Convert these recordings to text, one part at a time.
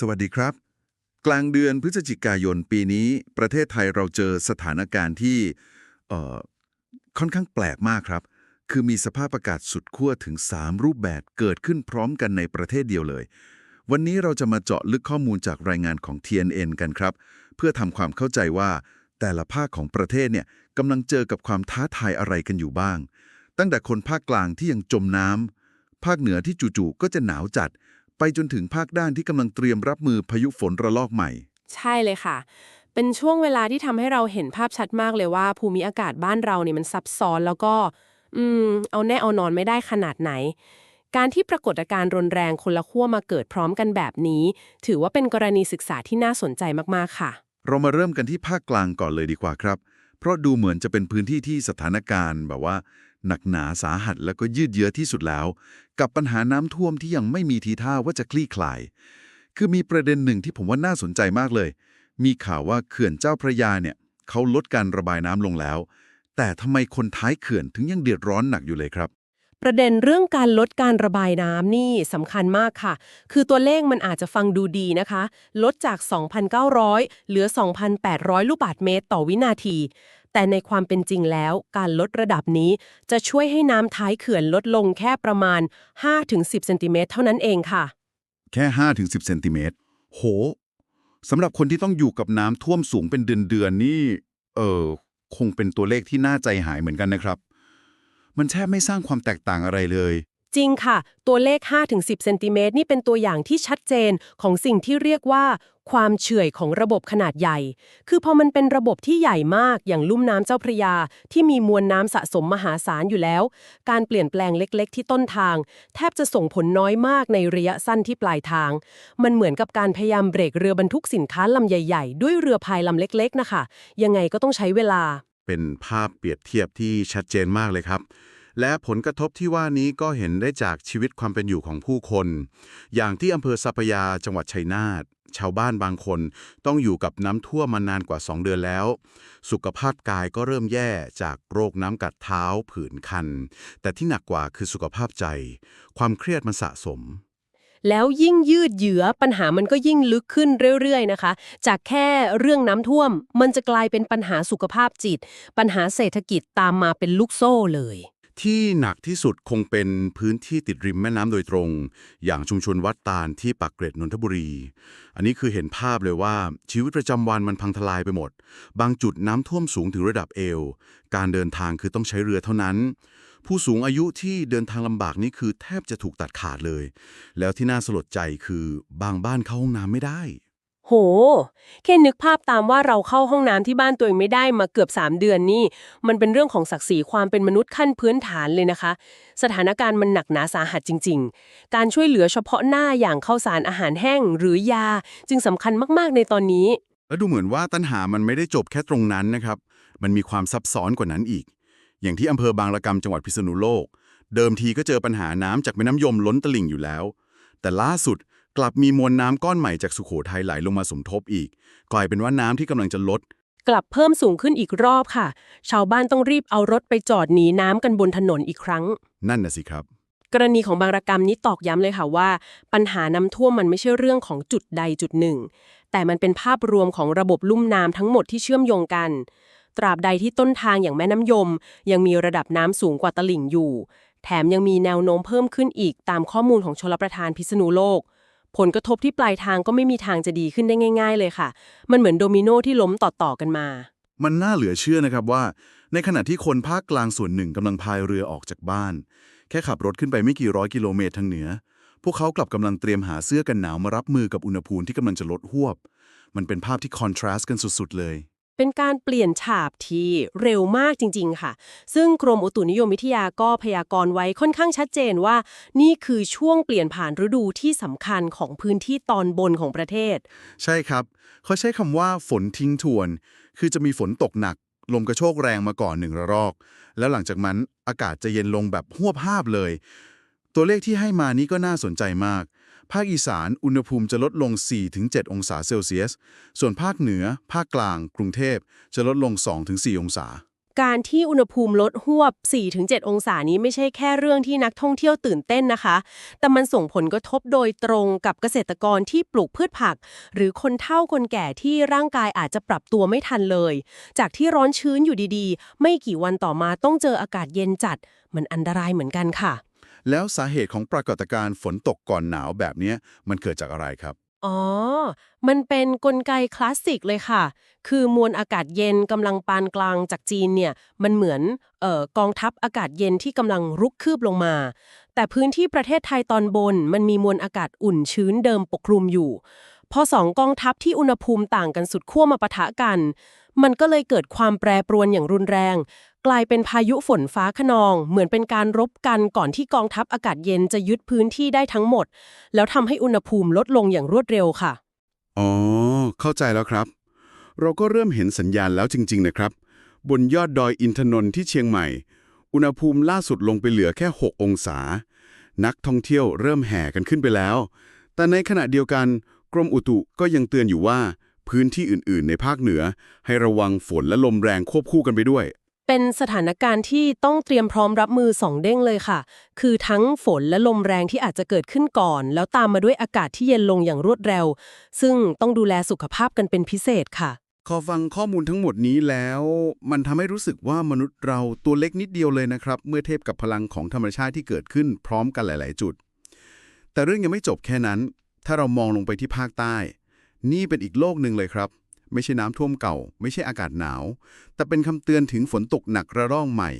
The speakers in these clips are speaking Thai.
สวัสดีครับ กลางเดือนพฤศจิกายนปีนี้ ประเทศไทยเราเจอสถานการณ์ที่ค่อนข้างแปลกมากครับ คือมีสภาพอากาศสุดขั้วถึง 3 รูปแบบเกิดขึ้นพร้อมกันในประเทศเดียวเลย วันนี้เราจะมาเจาะลึกข้อมูลจากรายงานของ TNN กันครับ เพื่อทำความเข้าใจว่าแต่ละภาคของประเทศเนี่ยกำลังเจอกับความท้าทายอะไรกันอยู่บ้าง ตั้งแต่คนภาคกลางที่ยังจมน้ำภาคเหนือที่จู่ๆก็จะหนาวจัด ไปจนถึงภาคด้านที่กำลังเตรียมรับมือพายุฝนระลอกใหม่ ใช่เลยค่ะ เป็นช่วงเวลาที่ทำให้เราเห็นภาพชัดมากเลยว่า ภูมิอากาศบ้านเราเนี่ยมันซับซ้อนแล้วก็ อืม เอาแน่เอานอนไม่ได้ขนาดไหน การที่ปรากฏการณ์รุนแรงคนละขั้วมาเกิดพร้อมกันแบบนี้ ถือว่าเป็นกรณีศึกษาที่น่าสนใจมากๆค่ะ เรามาเริ่มกันที่ภาคกลางก่อนเลยดีกว่าครับ เพราะดูเหมือนจะเป็นพื้นที่ที่สถานการณ์แบบว่า หนักหนาสาหัสแล้วก็ยืดเยื้อที่สุดแล้ว กับปัญหาน้ำท่วมที่ยังไม่มีทีท่าว่าจะคลี่คลาย คือมีประเด็นหนึ่งที่ผมว่าน่าสนใจมากเลย มีข่าวว่าเขื่อนเจ้าพระยาเนี่ยเขาลดการระบายน้ำลงแล้ว แต่ทำไมคนท้ายเขื่อนถึงยังเดือดร้อนหนักอยู่เลยครับประเด็นเรื่องการลดการระบายน้ำนี่สำคัญมากค่ะ คือตัวเลขมันอาจจะฟังดูดีนะคะ ลดจาก 2,900 เหลือ 2,800 ลูกบาศก์เมตรต่อวินาที แต่ในความเป็นจริงแล้ว การลดระดับนี้จะช่วยให้น้ำท้ายเขื่อนลดลงแค่ประมาณ 5-10เซนติเมตรเท่านั้นเองค่ะ แค่ 5-10เซนติเมตรโหสำหรับคนที่ต้องอยู่กับน้ำท่วมสูงเป็นเดือนๆนี่ เออคงเป็นตัวเลขที่น่าใจหายเหมือนกันนะครับ มันแทบไม่สร้างความแตกต่างอะไรเลย จริงค่ะ ตัวเลข 5-10เซนติเมตรนี่เป็นตัวอย่างที่ชัดเจนของสิ่งที่เรียกว่า ความเฉื่อยของระบบขนาดใหญ่ คือพอมันเป็นระบบที่ใหญ่มากอย่างลุ่มน้ำเจ้าพระยา ที่มีมวลน้ำสะสมมหาศาลอยู่แล้ว การเปลี่ยนแปลงเล็ก ๆ ที่ต้นทาง แทบจะส่งผลน้อยมากในระยะสั้นที่ปลายทาง มันเหมือนกับการพยายามเบรกเรือบรรทุกสินค้าลำใหญ่ ๆ ด้วยเรือพายลำเล็ก ๆ นะคะ ยังไงก็ต้องใช้เวลา เป็นภาพเปรียบเทียบที่ชัดเจนมากเลยครับ และผลกระทบที่ว่านี้ก็เห็นได้จากชีวิตความเป็นอยู่ของผู้คน อย่างที่อำเภอสัพยาจังหวัดชัยนาทชาวบ้านบางคนต้องอยู่กับน้ำท่วมมานานกว่า 2 เดือนแล้ว สุขภาพกายก็เริ่มแย่จากโรคน้ำกัดเท้าผื่นคัน แต่ที่หนักกว่าคือสุขภาพใจ ความเครียดมันสะสม แล้วยิ่งยืดเยื้อปัญหามันก็ยิ่งลึกขึ้นเรื่อยๆนะคะ จากแค่เรื่องน้ำท่วม มันจะกลายเป็นปัญหาสุขภาพจิต ปัญหาเศรษฐกิจตามมาเป็นลูกโซ่เลย ที่หนักที่สุดคงเป็นพื้นที่ติดริมแม่น้ำโดยตรง อย่างชุมชนวัดตาลที่ปากเกร็ดนนทบุรี อันนี้คือเห็นภาพเลยว่าชีวิตประจำวันมันพังทลายไปหมด บางจุดน้ำท่วมสูงถึงระดับเอว การเดินทางคือต้องใช้เรือเท่านั้น ผู้สูงอายุที่เดินทางลำบากนี่คือแทบจะถูกตัดขาดเลย แล้วที่น่าสลดใจคือบางบ้านเข้าห้องน้ำไม่ได้ โห แค่นึกภาพตามว่าเราเข้าห้องน้ำที่บ้านตัวเองไม่ได้มาเกือบ 3 เดือนนี่ มันเป็นเรื่องของศักดิ์ศรีความเป็นมนุษย์ขั้นพื้นฐานเลยนะคะ สถานการณ์มันหนักหนาสาหัสจริง ๆ การช่วยเหลือเฉพาะหน้าอย่างข้าวสารอาหารแห้งหรือยาจึงสำคัญมากๆในตอนนี้ แล้วดูเหมือนว่าตัญหามันไม่ได้จบแค่ตรงนั้นนะครับ มันมีความซับซ้อนกว่านั้นอีก อย่างที่อำเภอบางละกำจังหวัดพิษณุโลก เดิมทีก็เจอปัญหาน้ำจากแม่น้ำยมล้นตลิ่งอยู่แล้ว แต่ล่าสุด กลับมีมวลน้ำก้อนใหม่จากสุโขทัยไหลลงมาสมทบอีก กลายเป็นว่าน้ำที่กำลังจะลด กลับเพิ่มสูงขึ้นอีกรอบค่ะ ชาวบ้านต้องรีบเอารถไปจอดหนีน้ำกันบนถนนอีกครั้ง นั่นน่ะสิครับ กรณีของบางระกรรมนี้ตอกย้ำเลยค่ะว่า ปัญหาน้ำท่วมมันไม่ใช่เรื่องของจุดใดจุดหนึ่ง แต่มันเป็นภาพรวมของระบบลุ่มน้ำทั้งหมดที่เชื่อมโยงกัน ตราบใดที่ต้นทางอย่างแม่น้ำยม ยังมีระดับน้ำสูงกว่าตลิ่งอยู่ แถมยังมีแนวโน้มเพิ่มขึ้นอีกตามข้อมูลของชลประทานพิษณุโลก ผลกระทบที่ปลายทางก็ไม่มีทางจะดีขึ้นได้ง่าย ๆ เลยค่ะ มันเหมือนโดมิโนที่ล้มต่อๆกันมา มันน่าเหลือเชื่อนะครับว่า ในขณะที่คนภาคกลางส่วนหนึ่งกำลังพายเรือออกจากบ้าน แค่ขับรถขึ้นไปไม่กี่ร้อยกิโลเมตรทางเหนือ พวกเขากลับกำลังเตรียมหาเสื้อกันหนาวมารับมือกับอุณหภูมิที่กำลังจะลดหวบ มันเป็นภาพที่คอนทราสต์กันสุดๆเลย เป็นการเปลี่ยนฉาบที่เร็วมากจริง ๆ ค่ะ ซึ่งกรมอุตุนิยมวิทยาก็พยากรณ์ไว้ค่อนข้างชัดเจนว่า นี่คือช่วงเปลี่ยนผ่านฤดูที่สำคัญของพื้นที่ตอนบนของประเทศ ใช่ครับ เขาใช้คำว่าฝนทิ้งทวน คือจะมีฝนตกหนัก ลมกระโชกแรงมาก่อนหนึ่งระลอก แล้วหลังจากนั้นอากาศจะเย็นลงแบบหวบภาพเลย ตัวเลขที่ให้มานี้ก็น่าสนใจมาก ภาคอีสานอุณหภูมิจะลดลง 4-7 องศาเซลเซียส ส่วนภาคเหนือ ภาคกลาง กรุงเทพจะลดลง 2-4 องศา การที่อุณหภูมิลดหวบ 4-7 องศานี้ไม่ใช่แค่เรื่องที่นักท่องเที่ยวตื่นเต้นนะคะ แต่มันส่งผลกระทบโดยตรงกับเกษตรกรที่ปลูกพืชผัก หรือคนเฒ่าคนแก่ที่ร่างกายอาจจะปรับตัวไม่ทันเลย จากที่ร้อนชื้นอยู่ดีๆ ไม่กี่วันต่อมาต้องเจออากาศเย็นจัด มันอันตรายเหมือนกันค่ะ แล้วสาเหตุของปรากฏการณ์ฝนตกก่อนหนาวแบบนี้มันเกิดจากอะไรครับ อ๋อ มันเป็นนกลไกคลาสสิกเลยค่ะ คือมวลอากาศเย็นกำลังปานกลางจากจีนเนี่ย มันเหมือนออกองทัพอากาศเย็นที่กำลังรุกคืบลงมา แต่พื้นที่ประเทศไทยตอนบน มันมีมวลอากาศอุ่นชื้นเดิมปกคลุมอยู่ พอสองกองทัพที่อุณหภูมิต่างกันสุดขั้วมาปะทะกัน มันก็เลยเกิดความแปรปรวนอย่างรุนแรง กลายเป็นพายุฝนฟ้าขนอง เหมือนเป็นการรบกันก่อนที่กองทัพอากาศเย็นจะยึดพื้นที่ได้ทั้งหมด แล้วทำให้อุณหภูมิลดลงอย่างรวดเร็วค่ะ อ๋อ เข้าใจแล้วครับ เราก็เริ่มเห็นสัญญาณแล้วจริง ๆ นะครับ บนยอดดอยอินทนนท์ที่เชียงใหม่ อุณหภูมิล่าสุดลงไปเหลือแค่ 6 องศา นักท่องเที่ยวเริ่มแห่กันขึ้นไปแล้ว แต่ในขณะเดียวกัน กรมอุตุก็ยังเตือนอยู่ว่า พื้นที่อื่นๆ ในภาคเหนือ ให้ระวังฝนและลมแรงควบคู่กันไปด้วย เป็นสถานการณ์ที่ต้องเตรียมพร้อมรับมือสองเด้งเลยค่ะ คือทั้งฝนและลมแรงที่อาจจะเกิดขึ้นก่อน แล้วตามมาด้วยอากาศที่เย็นลงอย่างรวดเร็ว ซึ่งต้องดูแลสุขภาพกันเป็นพิเศษค่ะพอฟังข้อมูลทั้งหมดนี้แล้ว มันทำให้รู้สึกว่ามนุษย์เราตัวเล็กนิดเดียวเลยนะครับ เมื่อเทียบกับพลังของธรรมชาติที่เกิดขึ้นพร้อมกันหลาย ๆ จุด แต่เรื่องยังไม่จบแค่นั้น ถ้าเรามองลงไปที่ภาคใต้ นี่เป็นอีกโลกหนึ่งเลยครับ ไม่ใช่น้ำท่วมเก่า ไม่ใช่อากาศหนาว แต่เป็นคำเตือนถึงฝนตกหนักระร่องใหม่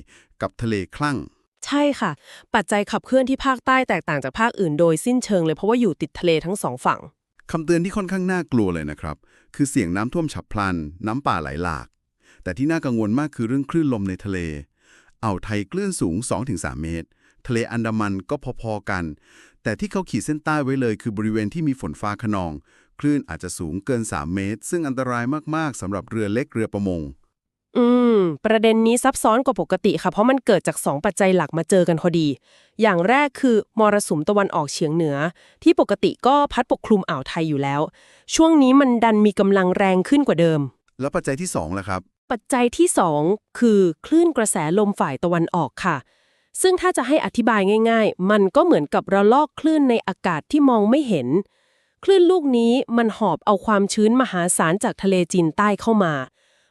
กับทะเลคลั่ง ใช่ค่ะ ปัจจัยขับเคลื่อนที่ภาคใต้แตกต่างจากภาคอื่นโดยสิ้นเชิงเลยเพราะว่าอยู่ติดทะเลทั้งสองฝั่งคำเตือนที่ค่อนข้างน่ากลัวเลยนะครับ คือเสี่ยงน้ำท่วมฉับพลัน น้ำป่าไหลหลาก แต่ที่น่ากังวลมากคือเรื่องคลื่นลมในทะเล อ่าวไทยคลื่นสูง 2-3 เมตร ทะเลอันดามันก็พอๆกัน แต่ที่เขาขีดเส้นใต้ไว้เลยคือบริเวณที่มีฝนฟ้าขนอง คลื่นอาจจะสูงเกิน 3 เมตร ซึ่งอันตรายมาก ๆสำหรับเรือเล็กเรือประมง อืม ประเด็นนี้ซับซ้อนกว่าปกติค่ะ เพราะมันเกิดจาก 2 ปัจจัยหลักมาเจอกันพอดี อย่างแรกคือมรสุมตะวันออกเฉียงเหนือ ที่ปกติก็พัดปกคลุมอ่าวไทยอยู่แล้ว ช่วงนี้มันดันมีกำลังแรงขึ้นกว่าเดิม แล้วปัจจัยที่2ล่ะครับ ปัจจัยที่ 2 คือคลื่นกระแสลมฝ่ายตะวันออกค่ะ ซึ่งถ้าจะให้อธิบายง่าย ๆ มันก็เหมือนกับระลอกคลื่นในอากาศที่มองไม่เห็น คลื่นลูกนี้มันหอบเอาความชื้นมหาศาลจากทะเลจีนใต้เข้ามา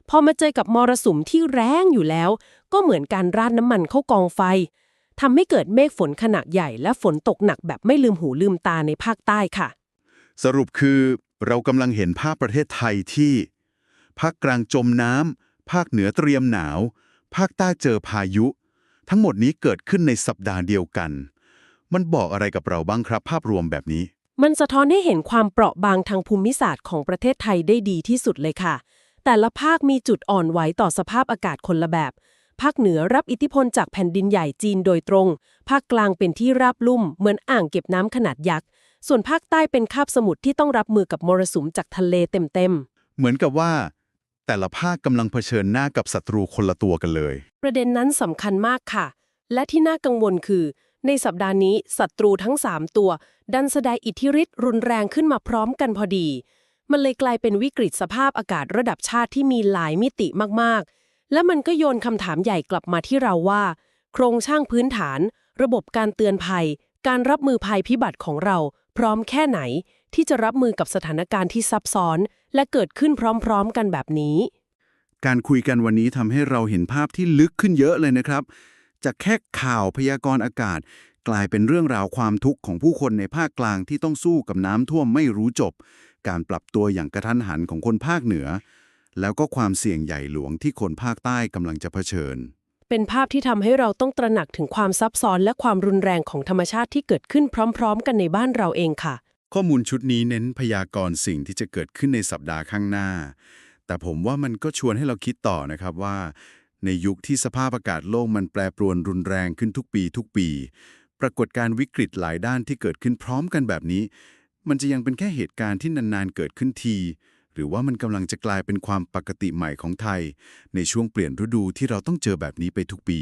พอมาเจอกับมรสุมที่แรงอยู่แล้ว ก็เหมือนการราดน้ำมันเข้ากองไฟทำให้เกิดเมฆฝนขนาดใหญ่และฝนตกหนักแบบไม่ลืมหูลืมตาในภาคใต้ค่ะ สรุปคือเรากำลังเห็นภาพประเทศไทยที่ ภาคกลางจมน้ำภาคเหนือเตรียมหนาว ภาคใต้เจอพายุ ทั้งหมดนี้เกิดขึ้นในสัปดาห์เดียวกัน มันบอกอะไรกับเราบ้างครับ ภาพรวมแบบนี้ มันสะท้อนให้เห็นความเปราะบางทางภูมิศาสตร์ของประเทศไทยได้ดีที่สุดเลยค่ะ แต่ละภาคมีจุดอ่อนไหวต่อสภาพอากาศคนละแบบ ภาคเหนือรับอิทธิพลจากแผ่นดินใหญ่จีนโดยตรง ภาคกลางเป็นที่ราบลุ่ม เหมือนอ่างเก็บน้ำขนาดยักษ์ ส่วนภาคใต้เป็นคาบสมุทรที่ต้องรับมือกับมรสุมจากทะเลเต็มเหมือนกับว่า แต่ละภาคกำลังเผชิญหน้ากับศัตรูคนละตัวกันเลย ประเด็นนั้นสำคัญมากค่ะ และที่น่ากังวลคือ ในสัปดาห์นี้ศัตรูทั้ง 3 ตัว ดันแสดงอิทธิฤทธิ์รุนแรงขึ้นมาพร้อมกันพอดี มันเลยกลายเป็นวิกฤตสภาพอากาศระดับชาติที่มีหลายมิติมากๆ และมันก็โยนคำถามใหญ่กลับมาที่เราว่า โครงสร้างพื้นฐาน ระบบการเตือนภัย การรับมือภัยพิบัติของเรา พร้อมแค่ไหน ที่จะรับมือกับสถานการณ์ที่ซับซ้อน และเกิดขึ้นพร้อมๆกันแบบนี้ การคุยกันวันนี้ทำให้เราเห็นภาพที่ลึกขึ้นเยอะเลยนะครับ จากแค่ข่าวพยากรณ์อากาศ กลายเป็นเรื่องราวความทุกข์ของผู้คนในภาคกลางที่ต้องสู้กับน้ำท่วมไม่รู้จบ การปรับตัวอย่างกระทันหันของคนภาคเหนือ แล้วก็ความเสี่ยงใหญ่หลวงที่คนภาคใต้กำลังจะเผชิญเป็นภาพที่ทำให้เราต้องตระหนักถึงความซับซ้อนและความรุนแรงของธรรมชาติที่เกิดขึ้นพร้อม ๆ กันในบ้านเราเองค่ะ ข้อมูลชุดนี้เน้นพยากรณ์สิ่งที่จะเกิดขึ้นในสัปดาห์ข้างหน้า แต่ผมว่ามันก็ชวนให้เราคิดต่อนะครับว่า ในยุคที่สภาพอากาศโลกมันแปรปรวนรุนแรงขึ้นทุกปีทุกปี ปรากฏการวิกฤตหลายด้านที่เกิดขึ้นพร้อมกันแบบนี้ มันจะยังเป็นแค่เหตุการณ์ที่นานๆเกิดขึ้นที หรือว่ามันกำลังจะกลายเป็นความปกติใหม่ของไทย ในช่วงเปลี่ยนฤดูที่เราต้องเจอแบบนี้ไปทุกปี